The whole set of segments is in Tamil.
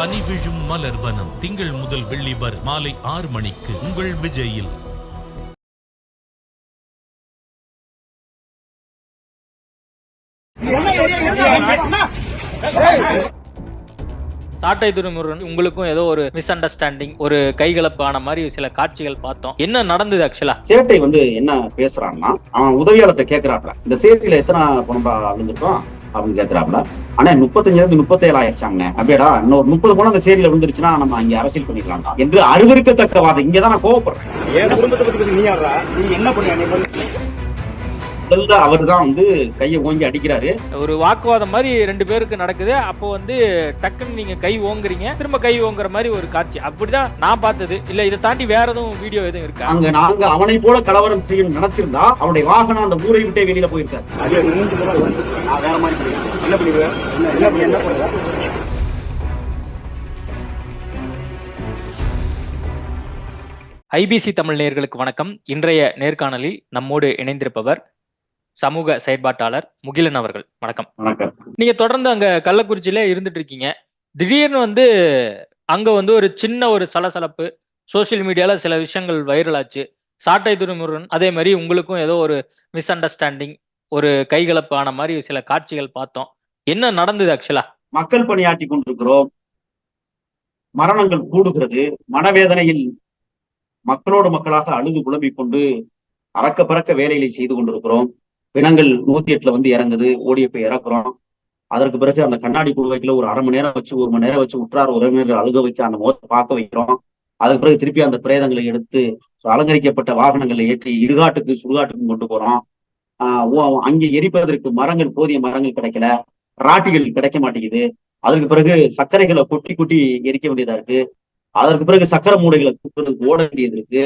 பனி விழும் மலர்வனம் திங்கள் முதல் வெள்ளி வரை மாலை ஆறு மணிக்கு உங்கள் விஜயில். சாட்டை துறைமுருகன் உங்களுக்கும் ஏதோ ஒரு மிஸ் அண்டர்ஸ்டாண்டிங் ஒரு கைகலப்பான மாதிரி சில காட்சிகள் பார்த்தோம். என்ன நடந்தது ஆக்சுவலா சேட்டை வந்து என்ன பேசுறான்னா அவன் உதவியாளர்கிட்ட கேக்குறாப்ல. இந்த எத்தனை பணம் விழுந்திருக்கோம் அப்படின்னு கேக்குறாப்ல ஆனா முப்பத்தஞ்சாயிரத்து முப்பத்தேழு ஆயிடுச்சாங்க அப்படியேடா இன்னொரு முப்பது கூட அந்த சேரியில விழுந்துருச்சுன்னா நம்ம இங்க அரசியல் பண்ணிக்கலாம்டா. என்று அருவிருக்கத்தக்க வாதம் இங்கதான் நான் கோவப்படுறேன். என் குடும்பத்தை பத்தி நீ நீ என்ன பண்ணியா முதல்ல அவர் தான் வந்து கையை ஓங்கி அடிக்கிறாரு. ஒரு வாக்குவாதம் மாதிரி ரெண்டு பேருக்கு நடக்குது. அப்போ வந்து டக்குன்னு நீங்க கை ஓங்குறீங்க. திரும்ப கை ஓங்குற மாதிரி ஒரு காட்சி. அப்படிதான் நான் பார்த்தது. இல்ல இதை தாண்டி வேற எதுவும் வீடியோ எதுவும் இருக்கா? அங்க நாங்க அவனை போல கலவரம் செய்யணும் நினைச்சிருந்தா அவனுடைய வாகனம் அந்த ஊரை விட்டே வெளியில போயிருக்காரு. நான் வேற மாதிரி. என்ன பண்ணிடுவேன் என்ன என்ன பண்ணி என்ன பண்ணுவேன் ஐபிசி தமிழ் நேயர்களுக்கு வணக்கம். இன்றைய நேர்காணலில் நம்மோடு இணைந்திருப்பவர் சமூக செயற்பாட்டாளர் முகிலன் அவர்கள். வணக்கம். வணக்கம். நீங்க தொடர்ந்து அங்க கள்ளக்குறிச்சியில இருந்துட்டு இருக்கீங்க திடீர்னு வந்து அங்க வந்து ஒரு சின்ன ஒரு சலசலப்பு சோஷியல் மீடியால சில விஷயங்கள் வைரல் ஆச்சு சாட்டை துறைமுருகன் அதே மாதிரி உங்களுக்கும் ஏதோ ஒரு மிஸ் அண்டர்ஸ்டாண்டிங் ஒரு கைகலப்பான மாதிரி சில காட்சிகள் பார்த்தோம். என்ன நடந்தது ஆக்சுவலா? மக்கள் பணியாற்றி கொண்டிருக்கிறோம். மரணங்கள் கூடுகிறது. மனவேதனையில் மக்களோடு மக்களாக அழுது புலம்பிக் கொண்டு அறக்க பறக்க வேலைகளை செய்து கொண்டிருக்கிறோம். பிணங்கள் நூத்தி எட்டுல வந்து இறங்குது ஓடிய போய் இறக்குறோம். அதற்கு பிறகு அந்த கண்ணாடி குழுவைக்குள்ள ஒரு அரை மணி நேரம் வச்சு ஒரு மணி நேரம் வச்சு உற்றார் உறவினர்கள் அழுக வச்சு அந்த முகத்தை பார்க்க வைக்கிறோம். அதுக்கு பிறகு திருப்பி அந்த பிரேதங்களை எடுத்து அலங்கரிக்கப்பட்ட வாகனங்களை ஏற்றி இடுகாட்டுக்கு சுடுகாட்டுக்கும் கொண்டு போறோம். ஆஹ் அங்கே எரிப்பதற்கு மரங்கள் போதிய மரங்கள் கிடைக்கல. ராட்டிகள் கிடைக்க மாட்டேங்குது. அதற்கு பிறகு சர்க்கரைகளை கொட்டி கொட்டி எரிக்க வேண்டியதா இருக்கு. அதற்கு பிறகு சக்கரை மூடைகளை தூக்குறதுக்கு ஓட வேண்டியது இருக்கு.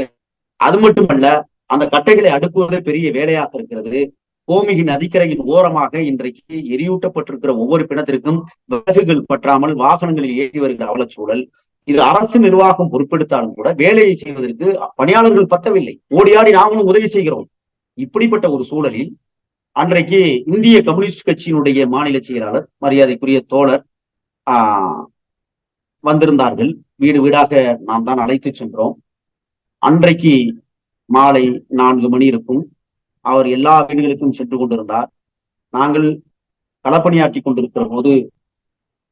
அது மட்டுமல்ல அந்த கட்டைகளை அடுக்குவதே பெரிய வேலையாக இருக்கிறது. கோமிகி நதிக்கரையின் ஓரமாக இன்றைக்கு எரியூட்டப்பட்டிருக்கிற ஒவ்வொரு பிணத்திற்கும் விறகுகள் பற்றாமல் வாகனங்களில் ஏற்றி வருகிற அவலச்சூழல். இது அரசு நிர்வாகம் பொறுப்பெடுத்தாலும் கூட வேலையை செய்வதற்கு பணியாளர்கள் பத்தவில்லை. ஓடியாடி நாமளும் உதவி செய்கிறோம். இப்படிப்பட்ட ஒரு சூழலில் அன்றைக்கு இந்திய கம்யூனிஸ்ட் கட்சியினுடைய மாநில செயலாளர் மரியாதைக்குரிய தோழர் ஆஹ் வந்திருந்தார்கள். வீடு வீடாக நாம் தான் அழைத்து சென்றோம். அன்றைக்கு மாலை நான்கு மணி இருக்கும். அவர் எல்லா வீடுகளுக்கும் சென்று கொண்டிருந்தார். நாங்கள் களப்பணியாற்றி கொண்டிருக்கிற போது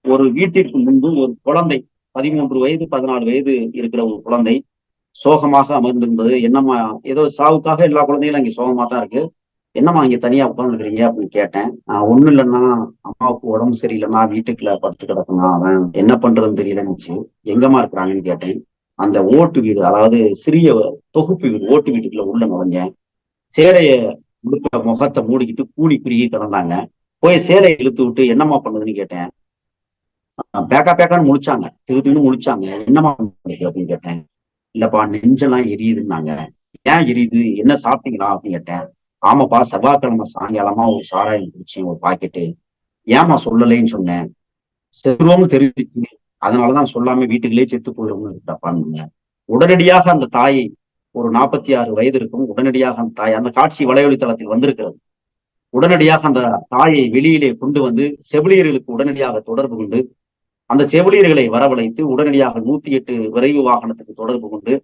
ஒரு வீட்டிற்கு முன்பு ஒரு குழந்தை பதிமூன்று வயது பதினாலு வயது இருக்கிற ஒரு குழந்தை சோகமாக அமர்ந்திருந்தது. என்னம்மா ஏதோ சாவுக்காக எல்லா குழந்தைகளும் அங்கே சோகமாக தான் இருக்கு. என்னம்மா இங்க தனியா உட்காந்துருக்கிறீங்க அப்படின்னு கேட்டேன். நான் ஒன்றும் இல்லைன்னா அம்மாவுக்கு உடம்பு சரியில்லைன்னா வீட்டுக்குள்ள படுத்து கிடக்குனா அவன் என்ன பண்றதுன்னு தெரியலன்னுச்சு எங்கம்மா இருக்கிறாங்கன்னு கேட்டேன். அந்த ஓட்டு வீடு அதாவது சிறிய தொகுப்பு வீடு ஓட்டு வீட்டுக்குள்ள உள்ள நுழைஞ்சேன். சேலைய முழுக்க முகத்தை மூடிக்கிட்டு கூடி குறுகி கிடந்தாங்க. போய் சேலையை இழுத்து விட்டு என்னம்மா பண்ணுதுன்னு கேட்டேன். பேக்கா பேக்கான்னு முழிச்சாங்க. திரு திருன்னு முழிச்சாங்க. என்னம்மா பண்ணுது? அப்படின்னு கேட்டேன். இல்லப்பா நெஞ்செல்லாம் எரியுதுன்னாங்க. ஏன் எரியுது? என்ன சாப்பிட்டீங்களா? அப்படின்னு கேட்டேன். ஆமாப்பா செவ்வாய்க்கிழமை சாயங்காலமா ஒரு சாராயம் குடிச்சேன் ஒரு பாக்கெட்டு. ஏமா சொல்லலைன்னு சொன்னேன். செத்துருவோம்னு தெரிஞ்சிச்சு. அதனாலதான் சொல்லாம வீட்டுக்குள்ளே செத்து போயிடும்னு தப்பான்னு உடனடியாக அந்த தாயை ஒரு நாற்பத்தி ஆறு வயது இருக்கும் உடனடியாக அந்த தாய் அந்த காட்சி வலையொலித்தளத்தில் வந்திருக்கிறது. உடனடியாக அந்த தாயை வெளியிலே கொண்டு வந்து செவிலியர்களுக்கு உடனடியாக தொடர்பு கொண்டு அந்த செவிலியர்களை வரவழைத்து உடனடியாக நூத்தி எட்டு விரைவு வாகனத்துக்கு தொடர்பு கொண்டு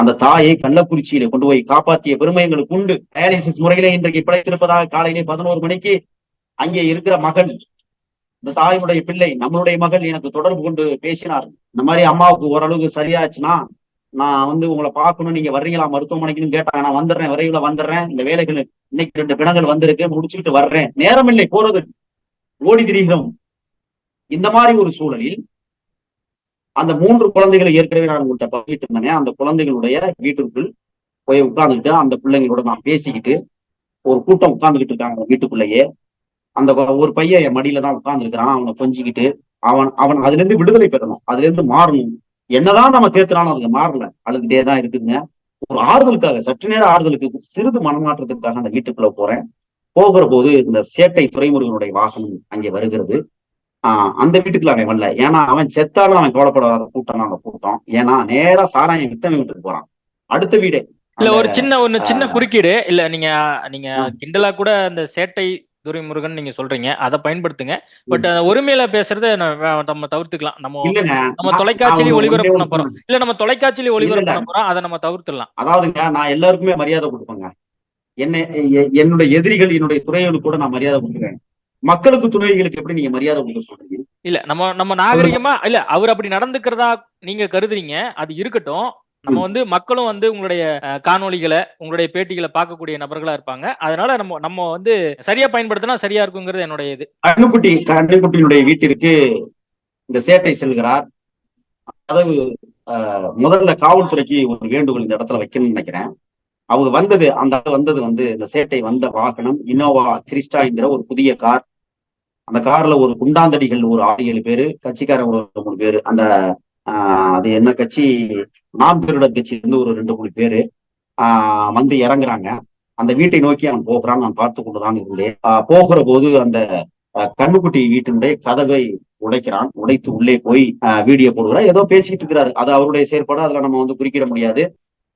அந்த தாயை கள்ளக்குறிச்சியில கொண்டு போய் காப்பாற்றிய பெருமை எங்களுக்கு உண்டு. டயாலிசிஸ் முறையிலே இன்றைக்கு பிழைத்திருப்பதாக காலையிலே பதினோரு மணிக்கு அங்கே இருக்கிற மகன் இந்த தாயினுடைய பிள்ளை நம்மளுடைய மகள் எனக்கு தொடர்பு கொண்டு பேசினார். இந்த மாதிரி அம்மாவுக்கு ஓரளவுக்கு சரியாச்சுன்னா நான் வந்து உங்களை பார்க்கணும் நீங்க வர்றீங்களா மருத்துவமனைக்குன்னு கேட்டாங்க நான் வந்துடுறேன் விரைவில் வந்துடுறேன். இந்த வேலைகள் இன்னைக்கு ரெண்டு பிணங்கள் வந்திருக்கு முடிச்சுக்கிட்டு வர்றேன். நேரம் இல்லை போறது. ஓடி திரிகிறோம். இந்த மாதிரி ஒரு சூழலில் அந்த மூன்று குழந்தைகளை ஏற்கனவே நான் உங்கள்கிட்ட பகிட்டு இருந்தேன் அந்த குழந்தைகளுடைய வீட்டுக்குள் போய் உட்கார்ந்துக்கிட்டு அந்த பிள்ளைங்களோட நான் பேசிக்கிட்டு ஒரு கூட்டம் உட்கார்ந்துகிட்டு இருக்காங்க வீட்டுக்குள்ளேயே. அந்த ஒரு பையன் என் மடியில தான் உட்கார்ந்துருக்கிறான். அவனை கொஞ்சிக்கிட்டு அவன் அவன் அதுல இருந்து விடுதலை பெறணும். அதுல இருந்து மாறணும். என்னதான் நம்ம தேத்துனாலும் அதுக்கு மாறல. அழுதுகிட்டே தான் இருக்குதுங்க ஒரு ஆறுதலுக்காக சற்று நேர ஆறுதலுக்கு சிறிது மனமாற்றத்திற்காக அந்த வீட்டுக்குள்ள போறேன். போகிற போது இந்த சேட்டை துறைமுருகனுடைய வாகனம் அங்கே வருகிறது. ஆஹ் அந்த வீட்டுக்குள்ள அவன் வரல. ஏன்னா அவன் செத்தாலும் அவன் கவலைப்படாத கூட்டம் அந்த கூட்டம். ஏன்னா நேரா சாராயம் வித்தவன் வீட்டுக்கு போறான். அடுத்த வீடே. இல்ல ஒரு சின்ன ஒண்ணு சின்ன. குறுக்கீடு. இல்ல நீங்க நீங்க. கிண்டலா கூட அந்த சேட்டை துரைமுருகன் நீங்க சொல்றீங்க. அதை பயன்படுத்துங்க. பட் ஒருமையில பேசுறத நம்ம தவிர்த்துக்கலாம். நம்ம நம்ம தொலைக்காட்சியில ஒளிபரப்பு பண்ண போறோம். இல்ல நம்ம தொலைக்காட்சியில ஒளிபரப்பு. பண்ண போறோம். அதை நம்ம தவிர்த்துடலாம். அதாவதுங்க நான் எல்லாருக்குமே மரியாதை கொடுப்பேங்க. என்ன என்னுடைய எதிரிகள் என்னுடைய துறைகளுக்கு கூட நான் மரியாதை கொடுக்குறேன். மக்களுக்கு துணைகளுக்கு எப்படி நீங்க மரியாதை கொடுக்க சொல்றீங்க? இல்ல நம்ம நம்ம நாகரிகமா இல்ல அவர் அப்படி நடந்துக்கிறதா நீங்க கருதுறீங்க. அது இருக்கட்டும். நம்ம வந்து மக்களும் வந்து உங்களுடைய காணொலிகளை காணொளிகளை உங்களுடைய பேட்டிகளை பார்க்கக்கூடிய நபர்களா இருப்பாங்க. அதனால நம்ம நம்ம வந்து சரியா பயன்படுத்தினா சரியா இருக்குங்கிறது என்னுடைய இது. கண்ணுக்குட்டி கண்ணுக்குட்டியினுடைய வீட்டிற்கு இந்த சேட்டை செல்கிறார். அதாவது முதல்ல காவல்துறைக்கு ஒரு வேண்டுகோள் இந்த இடத்துல வைக்கணும்னு நினைக்கிறேன். அவங்க வந்தது அந்த வந்தது வந்து இந்த சேட்டை வந்த வாகனம் இனோவா கிறிஸ்டா என்கிற ஒரு புதிய கார். அந்த கார்ல ஒரு குண்டாந்தடிகள் ஒரு ஆறு ஏழு பேரு கட்சிக்காரங்க ஒரு மூணு பேரு. அந்த அது என்ன கட்சி? நாம் திருடர் கட்சி இருந்து ஒரு ரெண்டு மூணு பேரு ஆஹ், வந்து இறங்குறாங்க. அந்த வீட்டை நோக்கி அவன் போகிறான். நான் பார்த்து கொண்டுதான் இருந்தேன். போகிற போது அந்த கண்ணுக்குட்டி வீட்டினுடைய கதவை உடைக்கிறான். உடைத்து உள்ளே போய் ஆஹ், வீடியோ போடுகிறான். ஏதோ பேசிட்டு இருக்கிறாரு. அது அவருடைய செயற்பாடு. அதுல நம்ம வந்து குறிக்கிட முடியாது.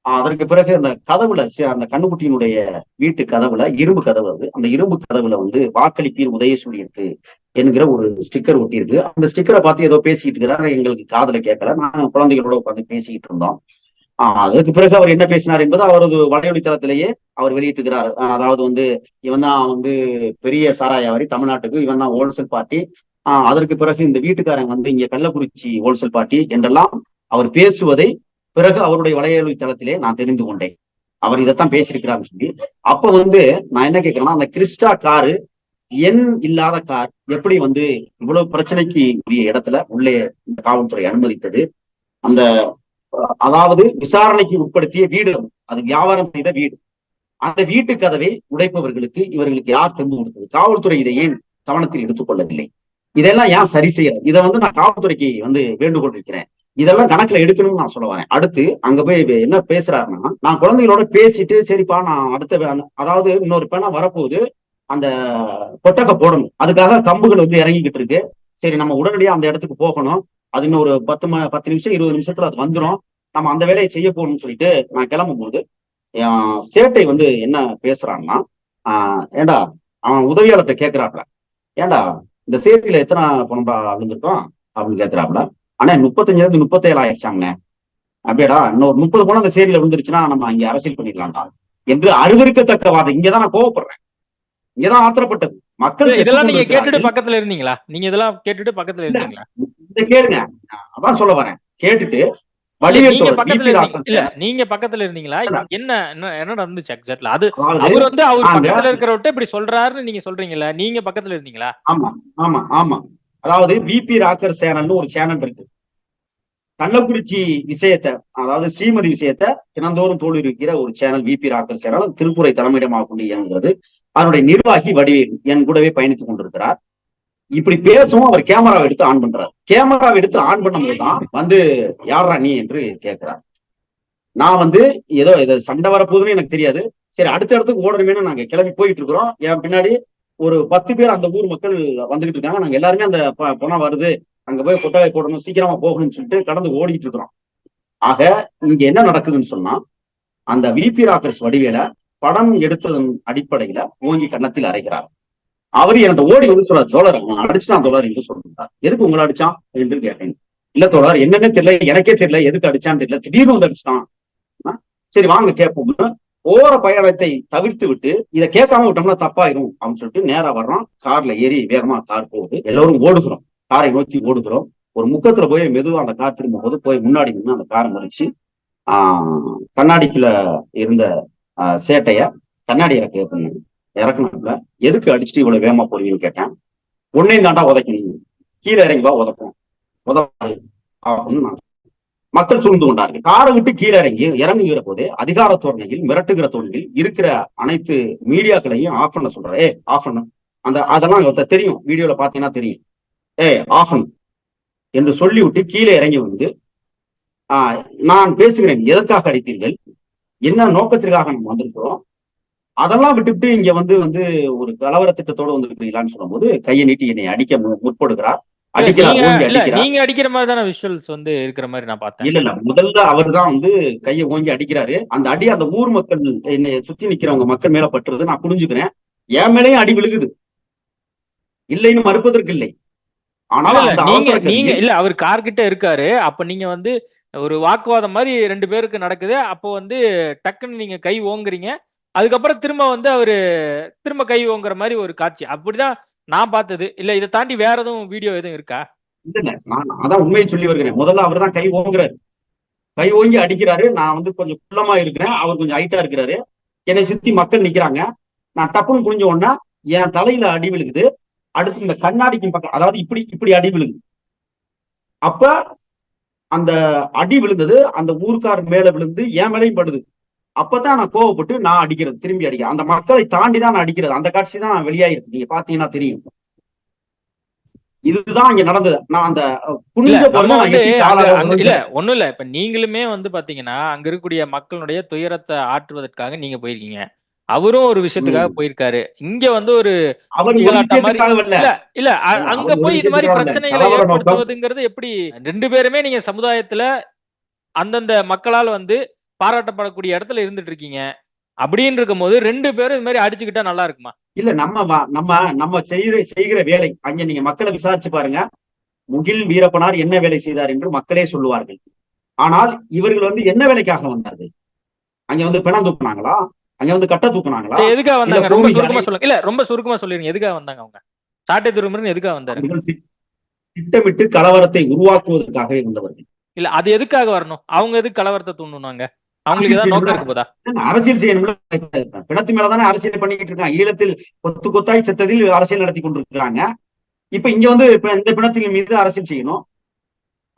ஆஹ், அதற்கு பிறகு அந்த கதவுல அந்த கண்ணுக்குட்டியினுடைய வீட்டு கதவுல இரும்பு கதவு அது. அந்த இரும்பு கதவுல வந்து வாக்களிப்பீர் உதயசூரி இருக்கு என்கிற ஒரு ஸ்டிக்கர் ஒட்டி இருக்கு அந்த ஸ்டிக்கரை பார்த்து ஏதோ பேசிக்கிட்டு இருக்கிறாரு எங்களுக்கு காதல கேட்கல நான் குழந்தைகளோட உட்காந்து பேசிக்கிட்டு இருந்தோம். ஆஹ் அதுக்கு பிறகு அவர் என்ன பேசினார் என்பது அவரது வலையொலித்தளத்திலேயே அவர் வெளியிட்டுகிறார் அதாவது வந்து இவன் தான் வந்து பெரிய சாராயாவரி தமிழ்நாட்டுக்கு. இவன் தான் ஹோல்சேல் பார்ட்டி ஆஹ் அதற்கு பிறகு இந்த வீட்டுக்காரன் வந்து இங்க கள்ளக்குறிச்சி ஹோல்சேல் பார்ட்டி என்றெல்லாம் அவர் பேசுவதை பிறகு அவருடைய வலையொலித்தளத்திலே நான் தெரிந்து கொண்டேன். அவர் இதைத்தான் பேசியிருக்கிறாருன்னு சொல்லி. அப்ப வந்து நான் என்ன கேட்கிறேன்னா அந்த கிறிஸ்டா காரு எண் இல்லாத கார் எப்படி வந்து இவ்வளவு பிரச்சனைக்கு உரிய இடத்துல உள்ளே இந்த காவல்துறை அனுமதித்தது? அந்த அதாவது விசாரணைக்கு உட்படுத்திய வீடு அது. வியாபாரம் செய்த வீடு. அந்த வீட்டு கதவை உடைப்பவர்களுக்கு இவர்களுக்கு யார் தெம்பு கொடுத்தது? காவல்துறை இதை ஏன் கவனத்தில் எடுத்துக்கொள்ளவில்லை? இதெல்லாம் ஏன் சரி செய்யல? இதை வந்து நான் காவல்துறைக்கு வந்து வேண்டுகோள் வைக்கிறேன். இதெல்லாம் கணக்குல எடுக்கணும்னு நான் சொல்ல வரேன். அடுத்து அங்க போய் என்ன பேசுறாருன்னா நான் குழந்தைகளோட பேசிட்டு சரிப்பா நான் அடுத்த அதாவது இன்னொரு பேனா வரப்போகுது. அந்த கொட்டக்கை போடணும். அதுக்காக கம்புகள் வந்து இறங்கிக்கிட்டு இருக்கு. சரி நம்ம உடனடியா அந்த இடத்துக்கு போகணும். அது இன்னும் ஒரு பத்து ம பத்து நிமிஷம் இருபது நிமிஷத்துல அது வந்துடும் நம்ம அந்த வேலையை செய்ய போகணும்னு சொல்லிட்டு நான் கிளம்பும் போது சேட்டை வந்து என்ன பேசுறான்னா ஆஹ் ஏண்டா அவன் உதவியாளர்கிட்ட கேட்கிறாப்ல ஏண்டா இந்த சேரியில எத்தனை பணம்பா விழுந்திருக்கோம் அப்படின்னு கேட்கிறாப்ல ஆனா முப்பத்தஞ்சுலேருந்து முப்பத்தேழு ஆயிடுச்சாங்கண்ணே. அப்படியாடா இன்னொரு முப்பது பணம் அந்த சேரியில விழுந்துருச்சுன்னா நம்ம இங்க அரசியல் பண்ணிடலாம்டா. என்று அருவருக்கத்தக்க வாதம் இங்கதான் நான் கோவப்படுறேன். இங்கதான் ஆத்திரப்பட்டது. மக்கள் இதெல்லாம் நீங்க கேட்டுட்டு. பக்கத்துல இருந்தீங்களா? நீங்க இதெல்லாம் கேட்டுட்டு பக்கத்துல இருந்தீங்களா? இதை கேளுங்க. அதான் சொல்ல வரேன். கேட்டுட்டு நீங்க பக்கத்துல இல்ல நீங்க பக்கத்துல இருந்தீங்களா. என்ன என்ன நடந்துச்சு எக்ஸாக்ட்ல அது அவர் வந்து அவர் பக்கத்துல இருக்கிறவர்ட்ட இப்படி சொல்றாருன்னு நீங்க சொல்றீங்கல்ல நீங்க பக்கத்துல இருந்தீங்களா? ஆமா ஆமா ஆமா. அதாவது பிபி ராக்கர் சேனல்னு ஒரு சேனல் இருக்கு. கள்ளக்குறிச்சி விஷயத்தை அதாவது ஸ்ரீமதி விஷயத்தை தினந்தோறும் தோல் இருக்கிற ஒரு சேனல் விபி ராக்கர் சேனல் திருப்புரை தலைமையிடமாக கொண்டு இயங்குகிறது. அதனுடைய நிர்வாகி வடிவேல் என் கூடவே பயணித்துக் கொண்டிருக்கிறார். இப்படி பேசவும் அவர் கேமராவை எடுத்து ஆன் பண்றார். கேமராவை எடுத்து ஆன் பண்ணும்போதுதான் வந்து யாரா நீ? என்று கேட்கிறார். நான் வந்து ஏதோ இது சண்டை வரப்போகுதுன்னு எனக்கு தெரியாது. சரி அடுத்த இடத்துக்கு ஓடணுமேனு நாங்க கிளம்பி போயிட்டு இருக்கிறோம் என் பின்னாடி ஒரு பத்து பேர் அந்த ஊர் மக்கள் வந்துகிட்டு இருக்காங்க. நாங்க எல்லாருமே அந்த பணம் வருது. அங்க போய் கொட்டகை போடணும் சீக்கிரமா போகணும்னு சொல்லிட்டு கடந்து ஓடிட்டு இருக்கிறோம். ஆக இங்க என்ன நடக்குதுன்னு சொன்னா அந்த விபி ராக்கர்ஸ் வடிவேல படம் எடுத்ததன் அடிப்படையில ஓங்கி கன்னத்தில் அரைகிறார் அவர் என்கிட்ட ஓடி வந்து சொல்ற தோழர் அவன் அடிச்சுட்டான் தோழர் என்று சொல்றார் எதுக்கு உங்களை அடிச்சான் என்று கேட்டேன். இல்ல தோழர் என்னன்னு தெரியல எனக்கே தெரியல எதுக்கு அடிச்சான்னு தெரியல திடீர்னு வந்து அடிச்சிட்டான். சரி வாங்க கேட்போம்னு போற பயணத்தை தவிர்த்து விட்டு இதை கேட்காம விட்டோம்னா தப்பாயிரும் அப்படின்னு சொல்லிட்டு நேரா வர்றோம் கார்ல ஏறி வேகமா கார் போகுது. எல்லோரும் ஓடுகிறோம். காரை நோக்கி ஓடுகிறோம். ஒரு முக்கத்துல போய் மெதுவா அந்த கார் திரும்பும் போது போய் முன்னாடி நின்று அந்த காரை முறைச்சு ஆஹ் கண்ணாடிக்குள்ள இருந்த சேட்டைய கண்ணாடி இறக்க இறக்கணும் இறக்கணும்ல எதுக்கு அடிச்சுட்டு இவ்வளவு வேகமா போடுவீங்கன்னு கேட்டேன். ஒன்னையும் தாண்டா உதைக்கணும். கீழே இறங்கி வா உதப்போம். உதப்பாரு. அப்படின்னு நான் மக்கள் சூழ்ந்து கொண்டார்கள். காரை விட்டு கீழே இறங்கி இறங்குகிற போது அதிகார தோரணையில் மிரட்டுகிற தோரணையில் இருக்கிற அனைத்து மீடியாக்களையும் ஆஃப் பண்ண சொல்ற ஏ ஆஃப் பண்ண. அந்த அதெல்லாம் தெரியும். வீடியோல பாத்தீங்கன்னா தெரியும். ஏ ஆஃப் என்று சொல்லிவிட்டு கீழே இறங்கி வந்து ஆஹ் நான் பேசுகிறேன். எதற்காக அடித்தீர்கள்? என்ன நோக்கத்திற்காக நம்ம வந்திருக்கிறோம்? அதெல்லாம் விட்டுவிட்டு இங்க வந்து வந்து ஒரு கலவர திட்டத்தோட வந்திருக்கிறீங்களான்னு சொல்லும்போது கையை நீட்டி என்னை அடிக்க முற்படுகிறார். நீங்க அடிக்கிற மாதிரி தானே விஷுவல்ஸ் வந்து இருக்கிற மாதிரி நான் பார்த்தேன். இல்ல இல்ல முதல்ல அவர் தான் வந்து கையை ஓங்கி அடிக்கிறாரு. அந்த அடி அந்த ஊர் மக்கள் என்னை சுத்தி நிக்கிறவங்க மக்கள் மேல பட்டுறது நான் புரிஞ்சுக்கிறேன். என் மேலேயும் அடி விழுகுது. இல்லைன்னு மறுப்பதற்கு இல்லை. ஆனாலும் நீங்க நீங்க இல்ல அவர் கார் கிட்ட இருக்காரு. அப்ப நீங்க வந்து ஒரு வாக்குவாதம் மாதிரி ரெண்டு பேருக்கு நடக்குது. அப்போ வந்து டக்குன்னு நீங்க கை ஓங்குறீங்க. அதுக்கப்புறம் திரும்ப வந்து அவரு திரும்ப கை ஓங்குற மாதிரி ஒரு காட்சி. அப்படிதான் நான் பார்த்தது. இல்ல இதை தாண்டி வேற எதுவும் வீடியோ எதுவும் இருக்கா? இல்ல நான் அதான் உண்மையை சொல்லி வருகிறேன். முதல்ல அவர் தான் கை ஓங்குறாரு. கை ஓங்கி அடிக்கிறாரு. நான் வந்து கொஞ்சம் குள்ளமா இருக்கிறேன். அவர் கொஞ்சம் ஹைட்டா இருக்கிறாரு. என்னை சுத்தி மக்கள் நிக்கிறாங்க. நான் டப்புன்னு புரிஞ்ச உடனே என் தலையில அடி விழுகுது. அடுத்து இந்த கண்ணாடிக்கு பக்கம் அதாவது இப்படி இப்படி அடி விழுகுது. அப்ப அந்த அடி விழுந்தது அந்த ஊர்க்கார் மேல விழுந்து என் மேலையும் படுது. அப்பதான் நான் கோவப்பட்டு நான் அடிக்கிறது திரும்பி அடிக்கிறேன் அந்த மக்களை தாண்டி தான் நான் அடிக்கிறது. அந்த காட்சி தான் வெளியாயிருக்கு நீங்க பாத்தீங்கன்னா தெரியும். இதுதான் இங்க நடந்தது. நான் அந்த இல்ல புனித. இல்ல ஒண்ணும் இல்ல. இப்ப நீங்களுமே வந்து பாத்தீங்கன்னா அங்க இருக்கக்கூடிய மக்களுடைய துயரத்தை ஆற்றுவதற்காக நீங்க போயிருக்கீங்க. அவரும் ஒரு விஷயத்துக்காக. போயிருக்காரு. இங்க வந்து ஒரு இல்ல இல்ல. அங்க போய் இது மாதிரி. பிரச்சனைகளை. ஏற்படுத்துவதுங்கிறது எப்படி? ரெண்டு பேருமே நீங்க சமுதாயத்துல அந்தந்த மக்களால் வந்து பாராட்டப்படக்கூடிய இடத்துல இருந்துட்டு இருக்கீங்க. அப்படின்னு இருக்கும்போது ரெண்டு பேரும் இது மாதிரி அடிச்சுக்கிட்டா நல்லா இருக்குமா? இல்ல நம்ம நம்ம நம்ம செய்கிற செய்கிற வேலை அங்க நீங்க மக்களை விசாரிச்சு பாருங்க. முகில் வீரப்பனார் என்ன வேலை செய்தார் என்று மக்களே சொல்லுவார்கள். ஆனால் இவர்கள் வந்து என்ன வேலைக்காக வந்தார்கள்? அங்க வந்து பிணம் தூக்குனாங்களா? அங்க வந்து கட்ட தூக்குனாங்களா? எதுக்காக வந்தாங்க? ரொம்ப சுருக்கமா சொல்லுங்க. இல்ல ரொம்ப சுருக்கமா சொல்லிருங்க எதுக்காக வந்தாங்க அவங்க? சாட்டை துருமுருன்னு எதுக்காக வந்தாரு? திட்டமிட்டு கலவரத்தை உருவாக்குவதற்காக இருந்தவர்கள். இல்ல அது எதுக்காக வரணும்? அவங்க எதுக்கு கலவரத்தை தூண்டுனாங்க? அவங்களுக்கு ஏதாவது நோக்கம் இருக்கு போதா? அரசியல் செய்யணும்ல. பிணத்து மேலதானே அரசியல் பண்ணிக்கிட்டு இருக்காங்க. ஈழத்தில் கொத்து கொத்தாய் செத்ததில் அரசியல் நடத்தி கொண்டிருக்கிறாங்க. இப்ப இங்க வந்து இப்ப இந்த பிணத்தின் மீது அரசியல் செய்யணும்.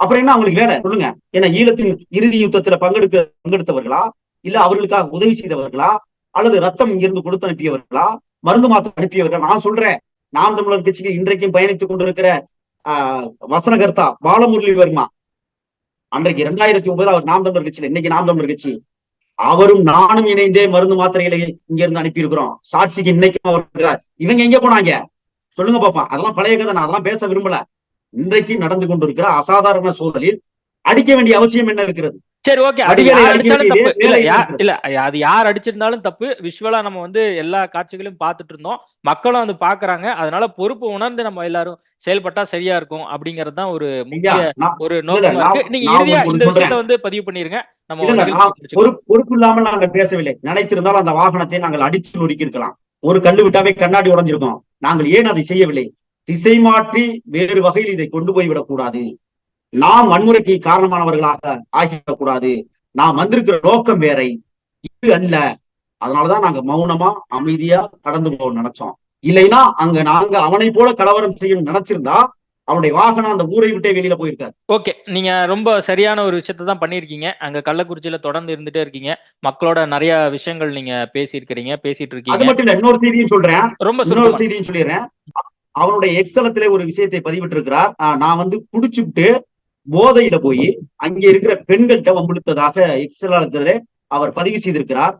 அப்புறம் என்ன அவங்களுக்கு வேலை? சொல்லுங்க. ஏன்னா ஈழத்தின் இறுதி யுத்தத்துல பங்கெடுக்க பங்கெடுத்தவர்களா? இல்ல அவர்களுக்காக உதவி செய்தவர்களா? அல்லது ரத்தம் இங்கிருந்து கொடுத்து அனுப்பியவர்களா? மருந்து மாத்திரை அனுப்பியவர்களா? நான் சொல்றேன். நாம் தமிழர் கட்சிக்கு இன்றைக்கும் பயணித்துக் கொண்டிருக்கிற ஆஹ் வசனகர்த்தா பாலமுரளி வர்மா. அன்றைக்கு இரண்டாயிரத்தி ஒன்பது அவர் நாம் தமிழர் கட்சியில இன்னைக்கு நாம் தமிழர் கட்சி. அவரும் நானும் இணைந்தே மருந்து மாத்திரைகளை இங்க இருந்து அனுப்பியிருக்கிறோம். சாட்சிக்கு இன்னைக்கும் அவர் இருக்கிறார். இவங்க எங்க போனாங்க? சொல்லுங்க பாப்பா. அதெல்லாம் பழைய கதை. நான் அதெல்லாம் பேச விரும்பல. இன்றைக்கு நடந்து கொண்டிருக்கிற அசாதாரண சூழலில் அடிக்க வேண்டிய அவசியம் என்ன இருக்கிறது? சரி ஓகே அது யார் அடிச்சாலும் தப்பு. இல்ல. இல்ல அது யார் அடிச்சிருந்தாலும் தப்பு. விஷுவலா நம்ம வந்து எல்லா காட்சிகளையும் பார்த்துட்டு இருந்தோம். மக்களும் வந்து பாக்குறாங்க அதனால பொறுப்பு உணர்ந்து நம்ம எல்லாரும் செயல்பட்டா சரியா இருக்கும் அப்படிங்கறது தான் ஒரு முக்கிய ஒரு நோக்கமா இருக்கு. நீங்க இறுதியா இந்த. விஷயத்த வந்து பதிவு பண்ணிருங்க. நம்ம. பொறுப்பு இல்லாமல் நாங்கள் பேசவில்லை. நினைத்திருந்தால் அந்த வாகனத்தை நாங்கள் அடித்து நொறுக்கி இருக்கலாம் ஒரு கல்லு விட்டாவே கண்ணாடி உடைஞ்சிருக்கும். நாங்கள் ஏன் அதை செய்யவில்லை? திசை மாற்றி வேறு வகையில் இதை கொண்டு போய் விடக்கூடாது. நாம் வன்முறைக்கு காரணமானவர்களாக ஆகிவிடக் கூடாது நாம் வந்திருக்கிற நோக்கம் வேறை. இது அல்ல. அதனாலதான் நாங்க மௌனமா அமைதியா கடந்து போக நினைச்சோம். இல்லைன்னா அங்க நாங்க அவனை போல கலவரம் செய்யணும் நினைச்சிருந்தா அவனுடைய வாகனம் அந்த ஊரை விட்டே வெளியில போயிருக்காது. ஓகே. நீங்க ரொம்ப சரியான ஒரு விஷயத்தை தான் பண்ணிருக்கீங்க அங்க கள்ளக்குறிச்சியில தொடர்ந்து இருந்துட்டே இருக்கீங்க. மக்களோட நிறைய விஷயங்கள் நீங்க பேசியிருக்கிறீங்க பேசிட்டு அது இருக்கீங்க மட்டும் இல்ல இன்னொரு செய்தியும் சொல்றேன். ரொம்ப இன்னொரு செய்தியும் சொல்லிடுறேன். அவனுடைய எக்ஸலத்திலே ஒரு விஷயத்தை பதிவிட்டிருக்கிறார். ஆஹ் நான் வந்து குடிச்சுட்டு போதையில போய் அங்கே இருக்கிற பெண்கள்கிட்ட வம்புழுத்ததாக எக்ஸலத்திலே அவர் பதிவு செய்திருக்கிறார்.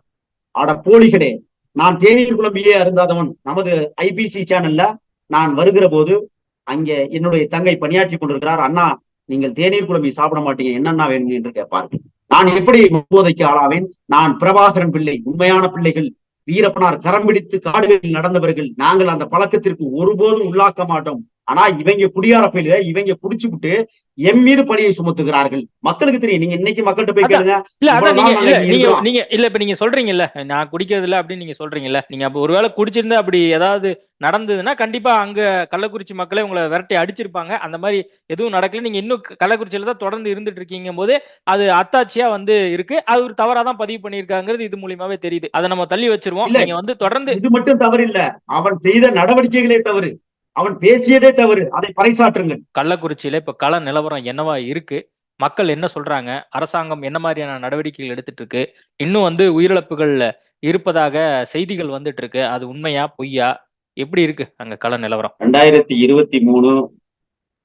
அட போலிகளே நான் தேநீர் குழம்பியே அருந்தாதவன். நமது ஐபிசி சேனல்ல நான் வருகிற போது அங்கே என்னுடைய தங்கை பணியாற்றி கொண்டிருக்கிறார். அண்ணா நீங்கள் தேநீர் குழம்பி சாப்பிட மாட்டீங்க. என்னென்ன வேணும்? என்று கேட்பார்கள். நான் எப்படி போதைக்கு ஆளாவேன்? நான் பிரபாகரன் பிள்ளை உண்மையான பிள்ளைகள். வீரப்பனார் கரம் பிடித்து காடுகளில் நடந்தவர்கள். நாங்கள் அந்த பழக்கத்திற்கு ஒருபோதும் உள்ளாக்க மாட்டோம். ஆனா இவங்க குடியார பயில இவங்க குடிச்சுவிட்டு எம் மீது பழியை சுமத்துகிறார்கள். மக்களுக்கு தெரியும். நீங்க இன்னைக்கு மக்கள்கிட்ட போய். கேளுங்க. இல்ல அதான் நீங்க நாங்க நீங்க இல்ல இப்ப நீங்க சொல்றீங்கல்ல நான் குடிக்கிறது இல்ல அப்படின்னு நீங்க சொல்றீங்கல்ல நீங்க அப்ப ஒருவேளை குடிச்சிருந்தா அப்படி ஏதாவது நடந்ததுன்னா கண்டிப்பா அங்க கள்ளக்குறிச்சி மக்களே உங்களை விரட்டி அடிச்சிருப்பாங்க. அந்த மாதிரி எதுவும் நடக்கல. நீங்க இன்னும் கள்ளக்குறிச்சியில தான் தொடர்ந்து இருந்துட்டு இருக்கீங்க போது அது அத்தாட்சியா வந்து இருக்கு. அது ஒரு தவறா தான் பதிவு பண்ணியிருக்காங்கிறது இது மூலியமாவே தெரியுது. அதை நம்ம தள்ளி வச்சிருவோம். நீங்க வந்து தொடர்ந்து இது மட்டும் தவறு இல்ல அவன் செய்த நடவடிக்கைகளே தவறு. அவன் பேசியதே தவறு. அதை பறைசாற்றுங்கள். கள்ளக்குறிச்சியில இப்ப கள நிலவரம் என்னவா இருக்கு? மக்கள் என்ன சொல்றாங்க? அரசாங்கம் என்ன மாதிரியான நடவடிக்கைகள் எடுத்துட்டு இருக்கு இன்னும் வந்து உயிரிழப்புகள் இருப்பதாக செய்திகள் வந்துட்டு இருக்கு அது உண்மையா பொய்யா? எப்படி இருக்கு அங்க கள நிலவரம்? ரெண்டாயிரத்தி இருபத்தி மூணு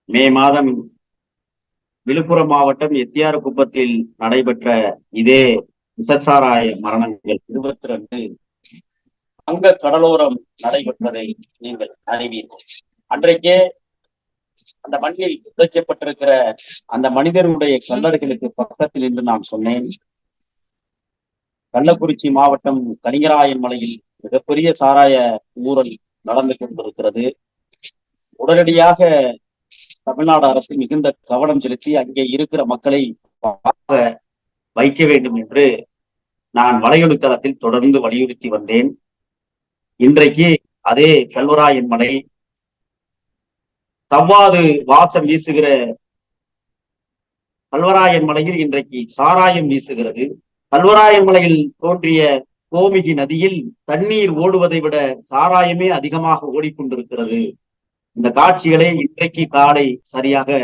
மே மாதம் விழுப்புரம் மாவட்டம் எத்தியாரக்குப்பத்தில் நடைபெற்ற இதே விசச்சாராய மரணங்கள். இருபத்தி ரெண்டு அங்க கடலோரம் நடைபெற்றதை நீங்கள் அறிவீர்கள். அன்றைக்கே அந்த மண்ணில் விதைக்கப்பட்டிருக்கிற அந்த மனிதருடைய கல்லறைகளுக்கு பக்கத்தில் என்று நான் சொன்னேன். கள்ளக்குறிச்சி மாவட்டம் கலிங்கராயன் மலையில் மிகப்பெரிய சாராய ஊரல் நடந்து கொண்டிருக்கிறது. உடனடியாக தமிழ்நாடு அரசு மிகுந்த கவனம் செலுத்தி அங்கே இருக்கிற மக்களை பார்க்க வைக்க வேண்டும் என்று நான் வலையொலித்தளத்தில் தொடர்ந்து வலியுறுத்தி வந்தேன். இன்றைக்கு அதே கல்வராயன் மலை தவ்வாது வாசம் வீசுகிற கல்வராயன் மலையில் இன்றைக்கு சாராயம் வீசுகிறது. கல்வராயன் மலையில் தோன்றிய கோமிகி நதியில் தண்ணீர் ஓடுவதை விட சாராயமே அதிகமாக ஓடிக்கொண்டிருக்கிறது. இந்த காட்சிகளை இன்றைக்கு காலை சரியாக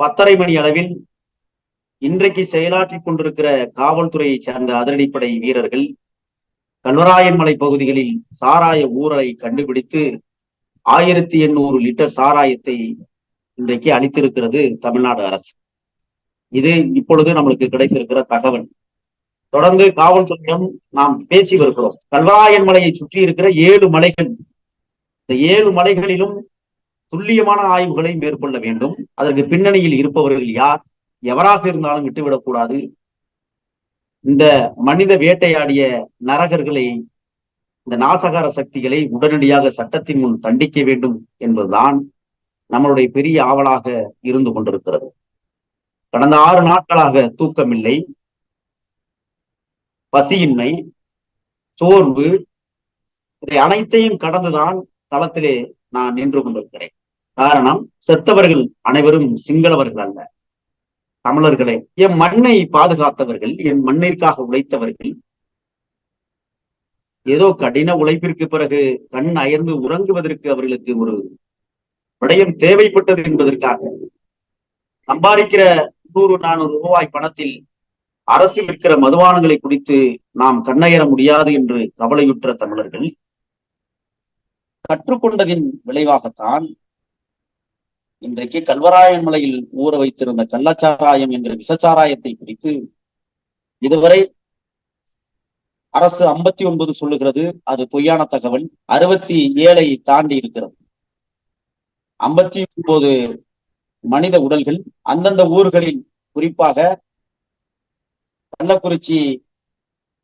பத்தரை மணி அளவில் இன்றைக்கு செயலாற்றிக் கொண்டிருக்கிற காவல்துறையை சேர்ந்த அதிரடிப்படை வீரர்கள் கல்வராயன்மலை பகுதிகளில் சாராய ஊரலை கண்டுபிடித்து ஆயிரத்தி எண்ணூறு லிட்டர் சாராயத்தை இன்றைக்கு அளித்திருக்கிறது தமிழ்நாடு அரசு. இது இப்பொழுது நம்மளுக்கு கிடைத்திருக்கிற தகவல். தொடர்ந்து காவல்துறையிடம் நாம் பேசி வருகிறோம். கல்வராயன் மலையை சுற்றி இருக்கிற ஏழு மலைகள். இந்த ஏழு மலைகளிலும் துல்லியமான ஆய்வுகளை மேற்கொள்ள வேண்டும். அதற்கு பின்னணியில் இருப்பவர்கள் யார்? எவராக இருந்தாலும் விட்டுவிடக்கூடாது. இந்த மனித வேட்டையாடிய நரகர்களை இந்த நாசகார சக்திகளை உடனடியாக சட்டத்தின் முன் தண்டிக்க வேண்டும் என்பதுதான் நம்மளுடைய பெரிய ஆவலாக இருந்து கொண்டிருக்கிறது. கடந்த ஆறு நாட்களாக தூக்கமில்லை பசியின்மை சோர்வு இதை அனைத்தையும் கடந்துதான் தளத்திலே நான் நின்று கொண்டிருக்கிறேன். காரணம் செத்தவர்கள் அனைவரும் சிங்களவர்கள் அல்ல. தமிழர்களே என் மண்ணை பாதுகாத்தவர்கள் என் மண்ணிற்காக உழைத்தவர்கள் ஏதோ கடின உழைப்பிற்கு பிறகு கண் அயர்ந்து உறங்குவதற்கு அவர்களுக்கு ஒரு விடயம் தேவைப்பட்டது என்பதற்காக சம்பாதிக்கிற நூறு நானூறு ரூபாய் பணத்தில் அரசு விற்கிற மதுபானங்களை குடித்து நாம் கண்ணயர முடியாது என்று கவலையுற்ற தமிழர்கள் கற்றுக்கொண்டதின் விளைவாகத்தான் இன்றைக்கு கல்வராயன் மலையில் ஊற வைத்திருந்த கள்ளச்சாராயம் என்கிற விசச்சாராயத்தை குறித்து இதுவரை அரசு ஐம்பத்தி ஒன்பது சொல்லுகிறது அது பொய்யான தகவல். அறுபத்தி ஏழை தாண்டி இருக்கிறது. ஐம்பத்தி ஒன்பது மனித உடல்கள் அந்தந்த ஊர்களில் குறிப்பாக கள்ளக்குறிச்சி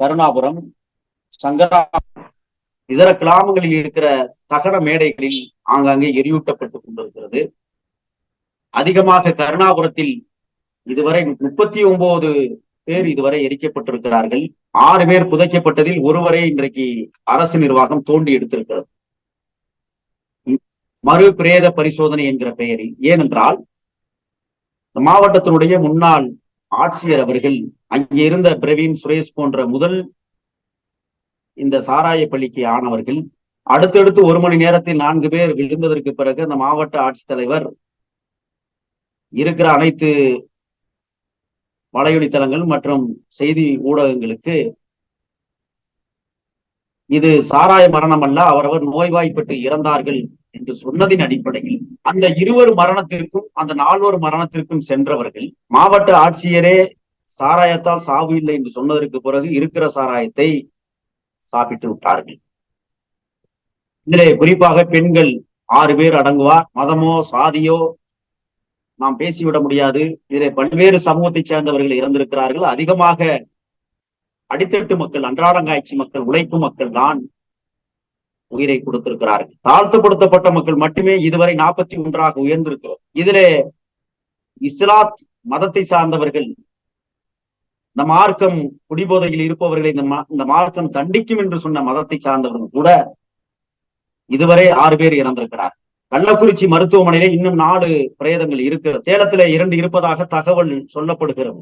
கருணாபுரம் சங்கரா இதர கிராமங்களில் இருக்கிற தகன மேடைகளில் ஆங்காங்கே எரியூட்டப்பட்டுக் கொண்டிருக்கிறது. அதிகமாக கருணாபுரத்தில் இதுவரை முப்பத்தி ஒன்பது பேர் இதுவரை எரிக்கப்பட்டிருக்கிறார்கள். ஆறு பேர் புதைக்கப்பட்டதில் ஒருவரை இன்றைக்கு அரசு நிர்வாகம் தோண்டி எடுத்திருக்கிறது. மறு பிரேத பரிசோதனை என்கிற பெயரில். ஏனென்றால் மாவட்டத்தினுடைய முன்னாள் ஆட்சியர் அவர்கள் அங்கே இருந்த பிரவீன் சுரேஷ் போன்ற முதல் இந்த சாராய பள்ளிக்கு ஆனவர்கள் அடுத்தடுத்து ஒரு மணி நேரத்தில் நான்கு பேர் விழுந்ததற்கு பிறகு அந்த மாவட்ட ஆட்சித்தலைவர் இருக்கிற அனைத்து வலையொலித்தளங்கள் மற்றும் செய்தி ஊடகங்களுக்கு இது சாராய மரணம் அல்ல அவரவர் நோய்வாய்ப்பட்டு இறந்தார்கள் என்று சொன்னதின் அடிப்படையில் அந்த இருவர் மரணத்திற்கும் அந்த நால்வர் மரணத்திற்கும் சென்றவர்கள் மாவட்ட ஆட்சியரே சாராயத்தால் சாவு இல்லை என்று சொன்னதற்கு பிறகு இருக்கிற சாராயத்தை சாப்பிட்டு விட்டார்கள். இதிலே குறிப்பாக பெண்கள் ஆறு பேர் அடங்குவார். மதமோ சாதியோ நாம் பேசிவிட முடியாது. இதிலே பல்வேறு சமூகத்தைச் சேர்ந்தவர்கள் இறந்திருக்கிறார்கள். அதிகமாக அடித்தட்டு மக்கள் அன்றாடங்காய்ச்சி மக்கள் உழைப்பு மக்கள் தான் உயிரை கொடுத்திருக்கிறார்கள். தாழ்த்தப்படுத்தப்பட்ட மக்கள் மட்டுமே இதுவரை நாற்பத்தி ஒன்றாக உயர்ந்திருக்கிறோம். இதிலே இஸ்லாத் மதத்தை சார்ந்தவர்கள் இந்த மார்க்கம் குடிபோதையில் இருப்பவர்களை இந்த இந்த மார்க்கம் தண்டிக்கும் என்று சொன்ன மதத்தை சார்ந்தவர்கள் கூட இதுவரை ஆறு பேர் இறந்திருக்கிறார் கள்ளக்குறிச்சி மருத்துவமனையில இன்னும் நாலு பிரேதங்கள் இருக்கிறது. சேலத்திலே இரண்டு இருப்பதாக தகவல் சொல்லப்படுகிறது.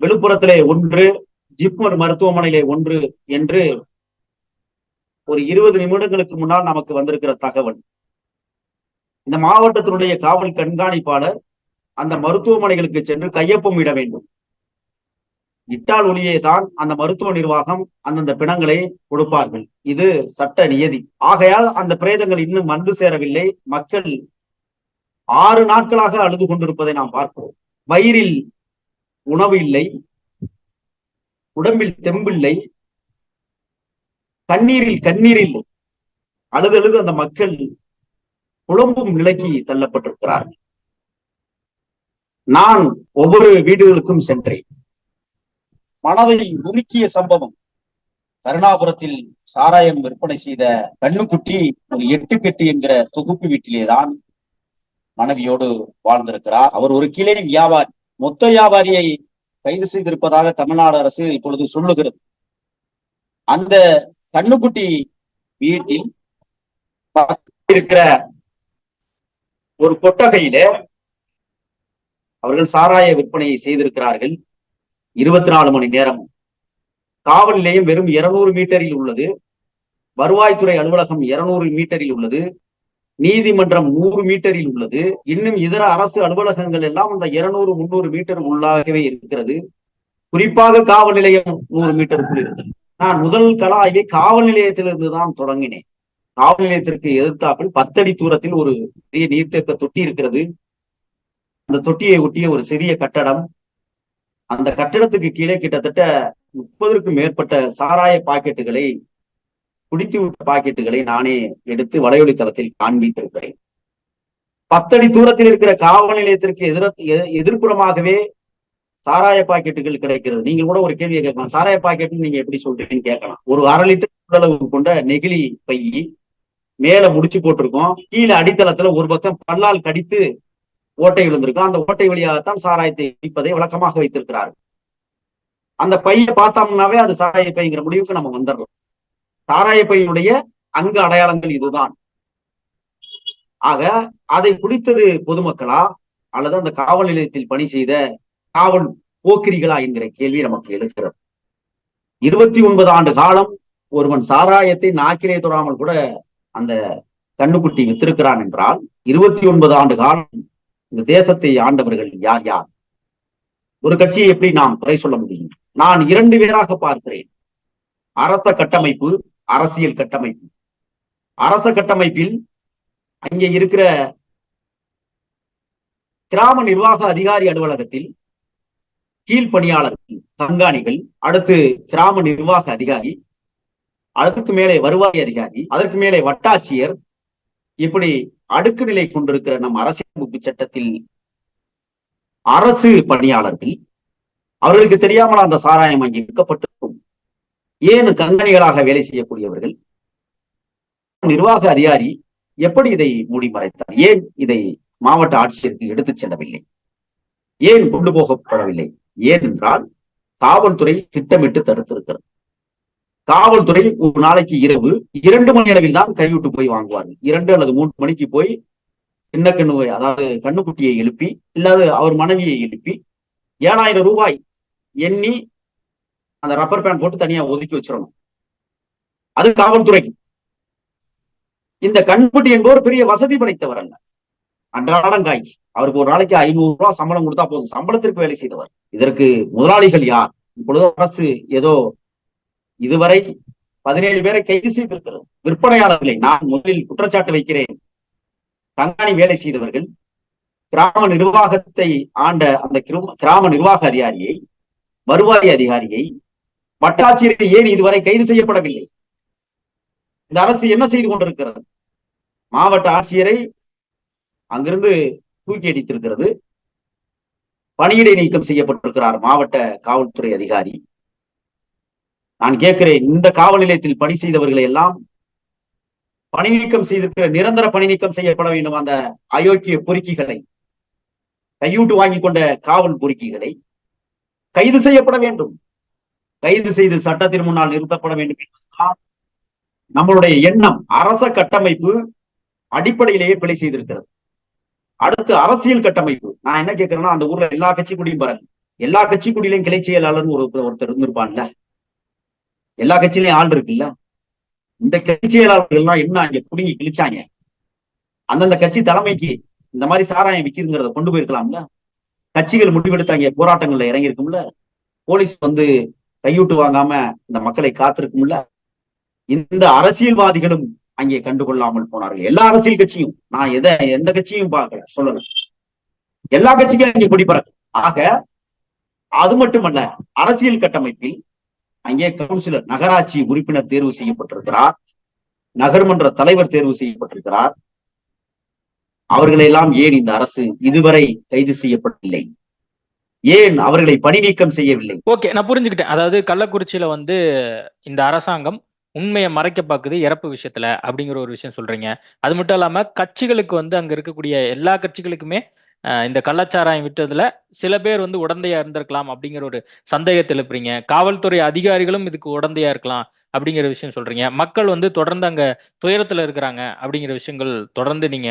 விழுப்புரத்திலே ஒன்று ஜிப்மர் மருத்துவமனையிலே ஒன்று என்று ஒரு இருபது நிமிடங்களுக்கு முன்னால் நமக்கு வந்திருக்கிற தகவல். இந்த மாவட்டத்தினுடைய காவல் கண்காணிப்பாளர் அந்த மருத்துவமனைகளுக்கு சென்று கையொப்பம் இட வேண்டும். இட்டால் ஒளியே தான் அந்த மருத்துவ நிர்வாகம் அந்தந்த பிணங்களை கொடுப்பார்கள். இது சட்ட நியதி. ஆகையால் அந்த பிரேதங்கள் இன்னும் வந்து சேரவில்லை. மக்கள் ஆறு நாட்களாக அழுது கொண்டிருப்பதை நாம் பார்க்கிறோம். வயிறில் உணவு இல்லை. உடம்பில் தெம்பில்லை கண்ணீரில் கண்ணீர் இல்லை. அழுது அழுது அந்த மக்கள் புலம்பும் நிலைக்கு தள்ளப்பட்டிருக்கிறார்கள். நான் ஒவ்வொரு வீடுகளுக்கும் சென்றேன். மனதை உருக்கிய சம்பவம். கருணாபுரத்தில் சாராயம் விற்பனை செய்த கண்ணுக்குட்டி ஒரு எட்டு கெட்டு என்கிற தொகுப்பு வீட்டிலேதான் மனைவியோடு வாழ்ந்திருக்கிறார். அவர் ஒரு கிளை வியாபாரி. மொத்த வியாபாரியை கைது செய்திருப்பதாக தமிழ்நாடு அரசு இப்பொழுது சொல்லுகிறது. அந்த கண்ணுக்குட்டி வீட்டில் இருக்கிற ஒரு கொட்டகையில அவர்கள் சாராய விற்பனையை செய்திருக்கிறார்கள். இருபத்தி நாலு மணி நேரம். காவல் நிலையம் வெறும் இருநூறு மீட்டரில் உள்ளது. வருவாய்த்துறை அலுவலகம் இருநூறு மீட்டரில் உள்ளது. நீதிமன்றம் நூறு மீட்டரில் உள்ளது. இன்னும் இதர அரசு அலுவலகங்கள் எல்லாம் அந்த இருநூறு முன்னூறு மீட்டர் உள்ளாகவே இருக்கிறது. குறிப்பாக காவல் நிலையம் நூறு மீட்டருக்குள் இருந்தது நான் முதல் கல ஆய்வை காவல் நிலையத்திலிருந்து தான் தொடங்கினேன். காவல் நிலையத்திற்கு எதிர்த்தாப்பில் பத்தடி தூரத்தில் ஒரு பெரிய நீர்த்தேக்க தொட்டி இருக்கிறது. அந்த தொட்டியை ஒட்டிய ஒரு சிறிய கட்டடம். அந்த கட்டிடத்துக்கு கீழே கிட்டத்தட்ட முப்பதற்கும் மேற்பட்ட சாராய பாக்கெட்டுகளை குடித்து விட்ட பாக்கெட்டுகளை நானே எடுத்து வலையொலி தளத்தில் காண்பித்திருக்கிறேன். பத்தடி தூரத்தில் இருக்கிற காவல் நிலையத்திற்கு எதிர எ- எதிர்ப்புறமாகவே சாராய பாக்கெட்டுகள் கிடைக்கிறது. நீங்க கூட ஒரு கேள்வியை கேட்கலாம். சாராய பாக்கெட் நீங்க எப்படி சொல்றீங்கன்னு கேட்கலாம். ஒரு அரை லிட்டர் அளவு கொண்ட நெகிழி பை மேல முடிச்சு போட்டிருக்கோம். கீழே அடித்தளத்துல ஒரு பக்கம் பல்லால் கடித்து ஓட்டை விழுந்திருக்கும். அந்த ஓட்டை வழியாகத்தான் சாராயத்தை குடிப்பதை வழக்கமாக வைத்திருக்கிறார்கள். அந்த பையை பார்த்தோம்னாவே அது சாராய பைங்கிற முடிவுக்கு நம்ம வந்துடலாம். சாராய பையினுடைய அங்க அடையாளங்கள் இதுதான். ஆக அதை குடித்தது பொதுமக்களா? அல்லது அந்த காவல் நிலையத்தில் பணி செய்த காவல் போக்கிரிகளா என்கிற கேள்வி நமக்கு எழுகிறது. இருபத்தி ஒன்பது ஆண்டு காலம் ஒருவன் சாராயத்தை நாக்கிலே தொடாமல் கூட அந்த கண்ணுக்குட்டி வித்திருக்கிறான் என்றால் இருபத்தி ஒன்பது ஆண்டு காலம் இந்த தேசத்தை ஆண்டவர்கள் யார் யார்? ஒரு கட்சியை எப்படி நாம் குறை சொல்ல முடியும்? நான் இரண்டு பேராக பார்க்கிறேன். அரச கட்டமைப்பு அரசியல் கட்டமைப்பு. அரச கட்டமைப்பில் அங்கே இருக்கிற கிராம நிர்வாக அதிகாரி அலுவலகத்தில் கீழ்பணியாளர்கள் கண்காணிகள் அடுத்து கிராம நிர்வாக அதிகாரி அதற்கு மேலே வருவாய் அதிகாரி அதற்கு மேலே வட்டாட்சியர் இப்படி அடுக்கு நிலை கொண்டிருக்கிற நம் அரசியலமைப்பு சட்டத்தில் அரசு பணியாளர்கள் அவர்களுக்கு தெரியாமல் அந்த சாராயம் அங்கே விற்கப்பட்டிருக்கும். ஏன் கங்கணிகளாக வேலை செய்யக்கூடியவர்கள்? நிர்வாக அதிகாரி எப்படி இதை மூடி மறைத்தார் ஏன் இதை மாவட்ட ஆட்சியருக்கு எடுத்துச் செல்லவில்லை? ஏன் கொண்டு போகப்படவில்லை? ஏனென்றால் காவல்துறை திட்டமிட்டு தடுத்திருக்கிறது. காவல்துறை ஒரு நாளைக்கு இரவு இரண்டு மணி அளவில் தான் கைவிட்டு போய் வாங்குவார்கள். இரண்டு அல்லது மூன்று மணிக்கு போய் சின்ன கண்ணு அதாவது கண்ணுக்குட்டியை எழுப்பி இல்லாத அவர் மனைவியை எழுப்பி ஏழாயிரம் ரூபாய் எண்ணி அந்த ரப்பர் பேண்ட் போட்டு தனியா ஒதுக்கி வச்சிடணும். அது காவல்துறை. இந்த கண்குட்டி என்பவர் பெரிய வசதி படைத்தவர் அல்ல. அன்றாடம் காய்ச்சி. அவருக்கு ஒரு நாளைக்கு ஐநூறு ரூபாய் சம்பளம் கொடுத்தா போதும். சம்பளத்திற்கு வேலை செய்தவர். இதற்கு முதலாளிகள் யார்? இப்பொழுது அரசு ஏதோ இதுவரை பதினேழு பேரை கைது செய்திருக்கிறது. விற்பனையாளர்களை நான் முதலில் குற்றச்சாட்டு வைக்கிறேன். கண்காணி வேலை செய்தவர்கள் கிராம நிர்வாகத்தை ஆண்ட அந்த கிரு- கிராம நிர்வாக அதிகாரியை வருவாய் அதிகாரியை வட்டாட்சியரை ஏன் இதுவரை கைது செய்யப்படவில்லை? இந்த அரசு என்ன செய்து கொண்டிருக்கிறது? மாவட்ட ஆட்சியரை அங்கிருந்து தூக்கி அடித்திருக்கிறது. பணியிடை நீக்கம் செய்யப்பட்டிருக்கிறார் மாவட்ட காவல்துறை அதிகாரி. நான் கேட்கிறேன் இந்த காவல் நிலையத்தில் பணி செய்தவர்களை எல்லாம் பணி நீக்கம் செய்திருக்கிற நிரந்தர பணி நீக்கம் செய்யப்பட வேண்டும் அந்த அயோக்கிய பொறுக்கிகளை கையூட்டு வாங்கி கொண்ட காவல் பொறுக்கிகளை கைது செய்யப்பட வேண்டும். கைது செய்து சட்டத்தின் முன்னால் நிறுத்தப்பட வேண்டும் என்பதுதான் நம்மளுடைய எண்ணம். அரச கட்டமைப்பு அடிப்படையிலேயே பிழை செய்திருக்கிறது. அடுத்து அரசியல் கட்டமைப்பு. நான் என்ன கேட்கிறேன்னா அந்த ஊர்ல எல்லா கட்சி குடியும் பாருங்க எல்லா கட்சி குடியிலையும் கிளை செயலாளர்னு ஒரு ஒருத்தர் இருந்திருப்பான்ல. எல்லா கட்சியிலையும் ஆள் இருக்குல்ல? இந்த கட்சி செயலாளர்கள்லாம் என்ன அங்க குடுங்கி கிழிச்சாங்க? அந்தந்த கட்சி தலைமைக்கு இந்த மாதிரி சாராயம் விற்கிதுங்கிறத கொண்டு போயிருக்கலாம்ல? கட்சிகள் முடிவெடுத்தாங்க போராட்டங்கள்ல இறங்கியிருக்கும்ல? போலீஸ் வந்து கையூட்டு வாங்காம இந்த மக்களை காத்திருக்கும்ல? இந்த அரசியல்வாதிகளும் அங்கே கண்டுகொள்ளாமல் போனார்கள். எல்லா அரசியல் கட்சியும். நான் எதை எந்த கட்சியும் பார்க்கல சொல்லல. எல்லா கட்சிக்கும் அங்கே கொடி ஆக அது மட்டுமல்ல அரசியல் கட்டமைப்பில் அங்கே கவுன்சிலர் நகராட்சி உறுப்பினர் தேர்வு செய்யப்பட்டிருக்கிறார். நகர்மன்ற தலைவர் தேர்வு செய்யப்பட்டிருக்கிறார். அவர்களெல்லாம் ஏன் இந்த அரசு இதுவரை கைது செய்யப்படவில்லை? ஏன் அவர்களை பணி நீக்கம் செய்யவில்லை? ஓகே நான் புரிஞ்சுக்கிட்டேன். அதாவது கள்ளக்குறிச்சியில வந்து இந்த அரசாங்கம் உண்மையை மறைக்க பார்க்குது இறப்பு விஷயத்துல அப்படிங்கிற ஒரு விஷயம் சொல்றீங்க. அது மட்டும் இல்லாம கட்சிகளுக்கு வந்து அங்க இருக்கக்கூடிய எல்லா கட்சிகளுக்குமே இந்த கள்ளச்சாராயம் விட்டதுல சில பேர் வந்து உடந்தையா இருந்திருக்கலாம் அப்படிங்கிற ஒரு சந்தேகத்தை எழுப்புறீங்க. காவல்துறை அதிகாரிகளும் இதுக்கு உடந்தையா இருக்கலாம் அப்படிங்கிற விஷயம் சொல்றீங்க. மக்கள் வந்து தொடர்ந்து அங்க துயரத்துல இருக்கிறாங்க அப்படிங்கிற விஷயங்கள் தொடர்ந்து நீங்க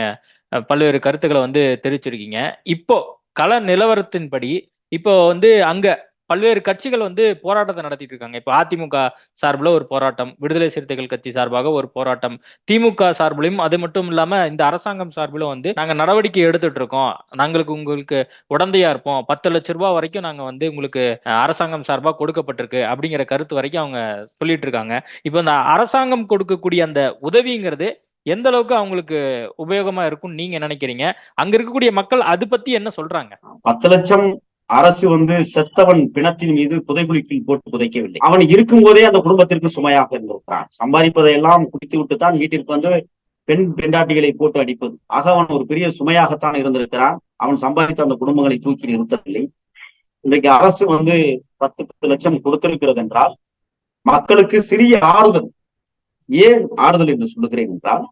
பல்வேறு கருத்துக்களை வந்து தெரிவிச்சிருக்கீங்க. இப்போ கள நிலவரத்தின்படி இப்போ வந்து அங்க பல்வேறு கட்சிகள் வந்து போராட்டத்தை நடத்திட்டு இருக்காங்க. இப்போ அதிமுக சார்பில் ஒரு போராட்டம் விடுதலை சிறுத்தைகள் கட்சி சார்பாக ஒரு போராட்டம் திமுக சார்பிலையும் அது மட்டும் இல்லாம இந்த அரசாங்கம் சார்பிலும் வந்து நாங்க நடவடிக்கை எடுத்துட்டு இருக்கோம். நாங்களுக்கு உங்களுக்கு உடந்தையா இருப்போம். பத்து லட்ச ரூபாய் வரைக்கும் நாங்க வந்து உங்களுக்கு அரசாங்கம் சார்பாக கொடுக்கப்பட்டிருக்கு அப்படிங்கிற கருத்து வரைக்கும் அவங்க சொல்லிட்டு இருக்காங்க. இப்போ இந்த அரசாங்கம் கொடுக்கக்கூடிய அந்த உதவிங்கிறது எந்த அளவுக்கு அவங்களுக்கு உபயோகமா இருக்கும்னு நீங்க நினைக்கிறீங்க? அங்க இருக்கக்கூடிய மக்கள் அது பத்தி என்ன சொல்றாங்க? பத்து லட்சம் அரசு வந்து செத்தவன் பிணத்தின் மீது புதைகுழிக்குள் போட்டு புதைக்கவில்லை. அவன் இருக்கும்போதே அந்த குடும்பத்திற்கு சுமையாக இருந்திருக்கிறான். சம்பாதிப்பதை எல்லாம் குடித்து விட்டு தான் வீட்டிற்கு வந்து பெண் பெண்டாட்டிகளை போட்டு அடிப்பது. ஆக அவன் ஒரு பெரிய சுமையாகத்தான் இருந்திருக்கிறான். அவன் சம்பாதித்த அந்த குடும்பங்களை தூக்கி நிறுத்தவில்லை. இன்றைக்கு அரசு வந்து பத்து பத்து லட்சம் கொடுத்திருக்கிறது என்றால் மக்களுக்கு சிறிய ஆறுதல் ஏன் ஆறுதல் என்று சொல்லுகிறேன் என்றால்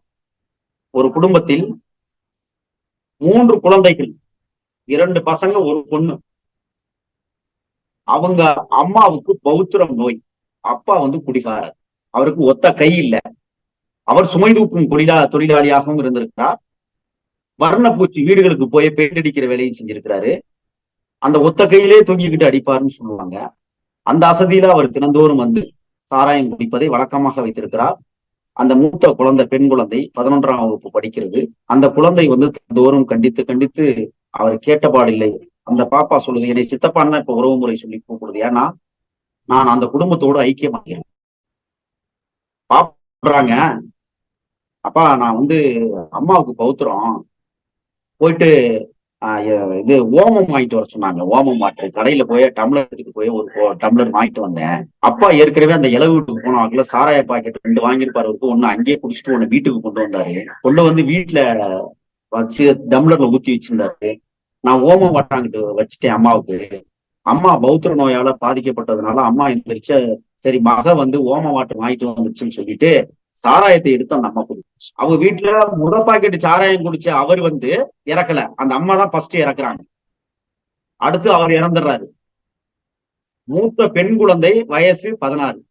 ஒரு குடும்பத்தில் மூன்று குழந்தைகள் இரண்டு பசங்க ஒரு பொண்ணு. அவங்க அம்மாவுக்கு பௌத்திரம் நோய். அப்பா வந்து குடிகாரர். அவருக்கு ஒத்த கை இல்லை. அவர் சுமை தூக்கும் தொழிலா தொழிலாளியாகவும் இருந்திருக்கிறார். வர்ணப்பூச்சி வீடுகளுக்கு போய் பெயிண்ட் அடிக்கிற வேலையும் செஞ்சிருக்கிறாரு. அந்த ஒத்த கையிலே தூங்கிக்கிட்டு அடிப்பாருன்னு சொல்லுவாங்க. அந்த அசதியில அவர் தினந்தோறும் வந்து சாராயம் குடிப்பதை வழக்கமாக வைத்திருக்கிறார். அந்த மூத்த குழந்தை பெண் குழந்தை பதினொன்றாம் வகுப்பு படிக்கிறது. அந்த குழந்தை வந்து தினந்தோறும் கண்டித்து கண்டித்து அவர் கேட்டபாடில்லை அந்த பாப்பா சொல்லுது என்னை சித்தப்பான்னு இப்ப உறவு முறை சொல்லி கூப்பிடுது. ஏன்னா நான் அந்த குடும்பத்தோடு ஐக்கியமாகிறேன். பாப்பாங்க அப்பா நான் வந்து அம்மாவுக்கு பௌத்திரம். போயிட்டு இது ஓமம் வாங்கிட்டு வர சொன்னாங்க. ஓமம் வாட்டர் கடையில போய் டம்ளர் போய் ஒரு டம்ளர் வாங்கிட்டு வந்தேன். அப்பா ஏற்கனவே அந்த இளவு வீட்டுக்கு போனாங்கல்ல சாராய பாக்கெட் ரெண்டு வாங்கியிருப்பாரு. அவருக்கு ஒண்ணு அங்கேயே குடிச்சிட்டு ஒண்ணு வீட்டுக்கு கொண்டு வந்தாரு. கொண்டு வந்து வீட்டுல வச்சு டம்ளர்ல ஊத்தி வச்சிருந்தாரு. நான் ஓமம் வாட்டாங்கிட்டு வச்சுட்டேன் அம்மாவுக்கு. அம்மா பௌத்திர நோயால பாதிக்கப்பட்டதுனால அம்மா எந்திரிச்ச சரி மக வந்து ஓம வாட்டம் வாங்கிட்டு வந்துச்சுன்னு சொல்லிட்டு சாராயத்தை எடுத்து அந்த அம்மா குடிச்சு அவங்க வீட்டுல முத பாக்கெட்டு சாராயம் குடிச்ச அவர் வந்து இறக்கல. அந்த அம்மா தான் ஃபர்ஸ்ட் இறக்குறாங்க. அடுத்து அவர் இறந்துடுறாரு. மூத்த பெண் குழந்தை வயசு பதினாறு.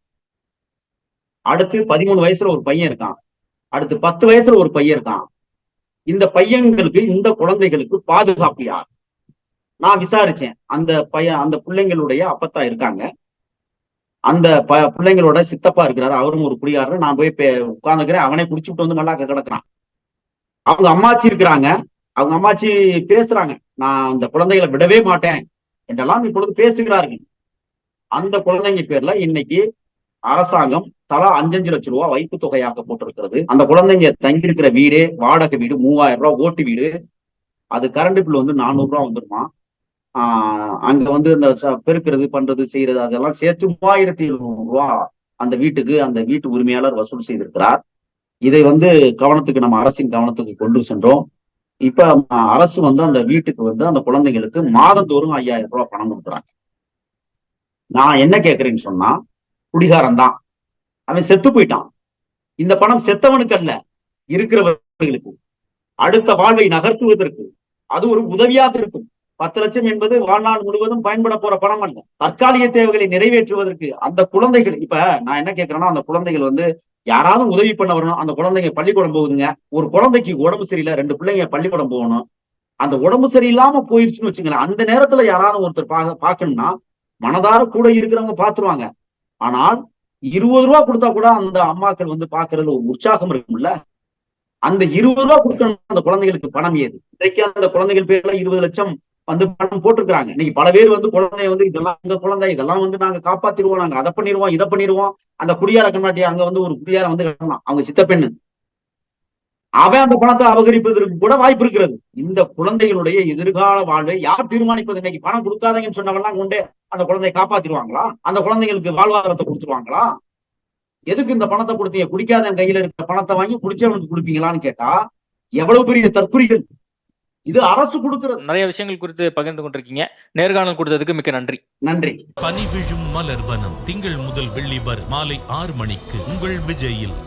அடுத்து பதிமூணு வயசுல ஒரு பையன் இருக்கான். அடுத்து பத்து வயசுல ஒரு பையன் இருக்கான். இந்த பையன்களுக்கு இந்த குழந்தைகளுக்கு பாதுகாப்பு யார்? நான் விசாரிச்சேன். அந்த பையன் அந்த பிள்ளைங்களுடைய அப்பத்தா இருக்காங்க. அந்த ப பிள்ளைங்களோட சித்தப்பா இருக்கிறாரு. அவரும் ஒரு குடியாரர் நான் போய் உட்காந்துக்கிறேன் அவனே குடிச்சுட்டு வந்து மல்லாக்க கிடக்குறான். அவங்க அம்மாச்சி இருக்கிறாங்க. அவங்க அம்மாச்சி பேசுறாங்க. நான் அந்த குழந்தைகளை விடவே மாட்டேன். என்றெல்லாம் இப்பொழுது பேசுகிறார்கள். அந்த குழந்தைங்க பேர்ல இன்னைக்கு அரசாங்கம் தலா அஞ்சஞ்சு லட்சம் ரூபாய் வைப்பு தொகையாக போட்டிருக்கிறது. அந்த குழந்தைங்க தங்கியிருக்கிற வீடு வாடகை வீடு மூவாயிரம் ரூபாய் ஓட்டு வீடு. அது கரண்ட் பில் வந்து நானூறு ரூபாய் வந்துருமா? ஆஹ் அங்க வந்து இந்த பெருக்கிறது பண்றது செய்யறது அதெல்லாம் சேர்த்து மூவாயிரத்தி எழுநூறு ரூபா அந்த வீட்டுக்கு அந்த வீட்டு உரிமையாளர் வசூல் செய்திருக்கிறார். இதை வந்து கவனத்துக்கு நம்ம அரசின் கவனத்துக்கு கொண்டு சென்றோம். இப்ப அரசு வந்து அந்த வீட்டுக்கு வந்து அந்த குழந்தைங்களுக்கு மாதந்தோறும் ஐயாயிரம் ரூபாய் பணம் கொடுக்குறாங்க. நான் என்ன கேட்கறேன்னு சொன்னா குடிகாரம் தான் அவன் செத்து போயிட்டான். இந்த பணம் செத்தவனுக்கு அல்ல இருக்கிறவர்களுக்கு. அடுத்த வாழ்வை நகர்த்துவதற்கு. அது ஒரு உதவியாக இருக்கும். பத்து லட்சம் என்பது வாழ்நாள் முழுவதும் பயன்பட போற பணம் அல்ல. தற்காலிக தேவைகளை நிறைவேற்றுவதற்கு அந்த குழந்தைகள் இப்ப நான் என்ன கேட்கிறேன்னா அந்த குழந்தைகள் வந்து யாராவது உதவி பண்ண வரணும். அந்த குழந்தைங்க பள்ளிக்கூடம் போகுதுங்க. ஒரு குழந்தைக்கு உடம்பு சரியில்லை ரெண்டு பிள்ளைங்க பள்ளிக்கூடம் போகணும். அந்த உடம்பு சரியில்லாம போயிருச்சுன்னு வச்சுங்களேன் அந்த நேரத்துல யாராவது ஒருத்தர் பா பார்க்கணும்னா மனதார கூட இருக்கிறவங்க பாத்துருவாங்க ஆனால் இருபது ரூபா கொடுத்தா கூட அந்த அம்மாக்கள் வந்து பாக்குறதுல ஒரு உற்சாகம் இருக்கும்ல? அந்த இருபது ரூபா கொடுக்கணும் அந்த குழந்தைகளுக்கு பணம் ஏது? இன்றைக்கு அந்த குழந்தைகள் பேர்ல இருபது லட்சம் வந்து பணம் போட்டிருக்கிறாங்க. இன்னைக்கு பல பேர் வந்து குழந்தைய வந்து இதெல்லாம் எங்க குழந்தை? இதெல்லாம் வந்து நாங்க காப்பாத்திடுவோம் நாங்க அதை பண்ணிடுவோம் இதை பண்ணிடுவோம். அந்த குடியார கண்ணாட்டி அங்க வந்து ஒரு குடியார வந்து கட்டலாம். அவங்க சித்த பெண்ணு அவன் அந்த பணத்தை அபகரிப்பதற்கு கூட வாய்ப்பு இருக்கிறது. இந்த குழந்தைகளுடைய எதிர்கால வாழ்வை யார் தீர்மானிப்பது? இன்னைக்கு பணம் கொடுக்காதீங்கன்னு சொன்னவெல்லாம் கொண்டு அந்த குழந்தையை காப்பாத்திடுவாங்களா? அந்த குழந்தைங்களுக்கு வாழ்வாதாரத்தை கொடுத்துருவாங்களா? எதுக்கு இந்த பணத்தை கொடுத்தீங்க? குடிக்காதவன் கையில இருக்கிற பணத்தை வாங்கி குடிச்சவனுக்கு கொடுப்பீங்களான்னு கேட்டா எவ்வளவு பெரிய தற்குறிகள் இது அரசு கொடுக்கிறது நிறைய விஷயங்கள் குறித்து பகிர்ந்து கொண்டிருக்கீங்க. நேர்காணல் கொடுத்ததுக்கு மிக்க நன்றி. நன்றி. பனி விழும் மலர்வனம் திங்கள் முதல் வெள்ளி வரை மாலை ஆறு மணிக்கு உங்கள் விஜயில்.